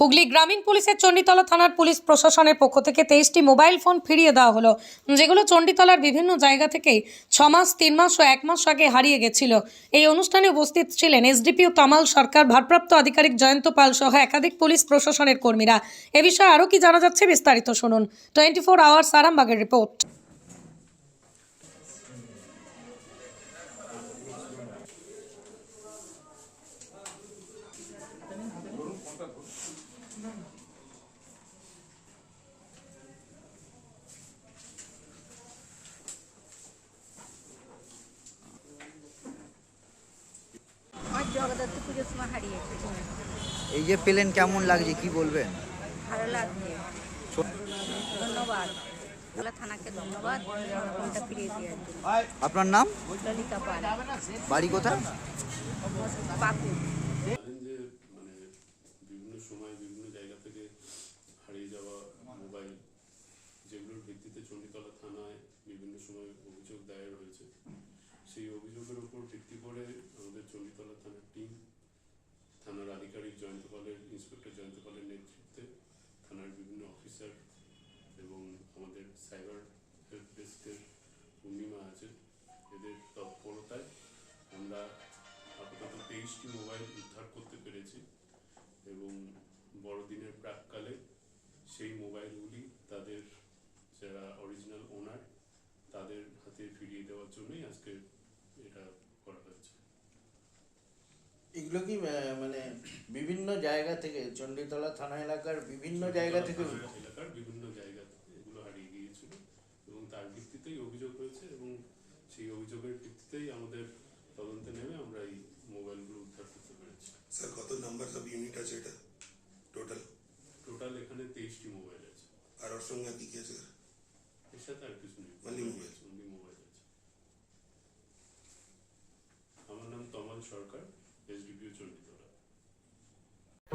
হুগলি গ্রামীণ পুলিশের চণ্ডীতলা থানার পুলিশ প্রশাসনের পক্ষ থেকে তেইশটি মোবাইল ফোন ফিরিয়ে দেওয়া হলো। যেগুলো চণ্ডীতলার বিভিন্ন জায়গা থেকেই ছ মাস তিন মাস ও এক মাস আগে হারিয়ে গেছিল। এই অনুষ্ঠানে উপস্থিত ছিলেন এসডিপিও তামাল সরকার, ভারপ্রাপ্ত আধিকারিক জয়ন্ত পাল সহ একাধিক পুলিশ প্রশাসনের কর্মীরা। এ বিষয়ে আরও কি জানা যাচ্ছে বিস্তারিত শুনুন। টোয়েন্টি ফোর আওয়ার্স আরামবাগের রিপোর্ট। জগদ্ধাত্রী পুজোর সময় হারিয়েছে এই যে পেলেন কেমন লাগছে কি বলবেন? ভালো লাগছে। ধন্যবাদ। থানাকে ধন্যবাদ। ফোনটা ফিরিয়ে দেওয়ার জন্য। আপনার নাম? ললিতা পাল। বাড়ি কোথায়? পাকুর জানেন যে মানে বিভিন্ন সময় বিভিন্ন জায়গা থেকে হারিয়ে যাওয়া মোবাইল যেগুলোর ভিত্তিতে চণ্ডীতলা থানায় বিভিন্ন সময় অভিযোগ দায়ের হয়েছে। সেই অভিযোগের উপর ভিত্তি করে আমাদের চণ্ডীতলা থানার টিম থানার আধিকারিক জয়ন্তপালের ইন্সপেক্টর জয়ন্তপালের নেতৃত্বে থানার বিভিন্ন অফিসার এবং আমাদের সাইবার হেল্প ডেস্কের পূর্ণিমা আছে। এদের তৎপরতায় আমরা আপাতত তেইশটি মোবাইল উদ্ধার করতে পেরেছি এবং বড়দিনের প্রাককালে সেই মোবাইলগুলি তাদের যারা অরিজিনাল ওনার তাদের হাতে ফিরিয়ে দেওয়ার জন্যই আজকে এটা করা হয়েছে। এগুলো কি আহ, মানে বিভিন্ন জায়গা থেকে চণ্ডীতলা থানা এলাকার বিভিন্ন জায়গা থেকে এলাকার বিভিন্ন জায়গা এগুলো হারিয়ে গিয়েছিল এবং তার ভিত্তিতেই অভিযোগ হয়েছে এবং সেই অভিযোগের ভিত্তিতেই আমাদের তদন্তে নেমে আমরা এই মোবাইলগুলো উদ্ধার করতে পেরেছি। স্যার কত নাম্বার সব ইউনিট আছে এটা? টোটাল টোটাল এখানে তেইশটি মোবাইল আছে। আর ওর সঙ্গে কি আছে? স্যার এর সাথে আর কিছু নেই। Only mobile. Only mobile আছে আমার নাম তমাল সরকার এসডিপিও চণ্ডীতলা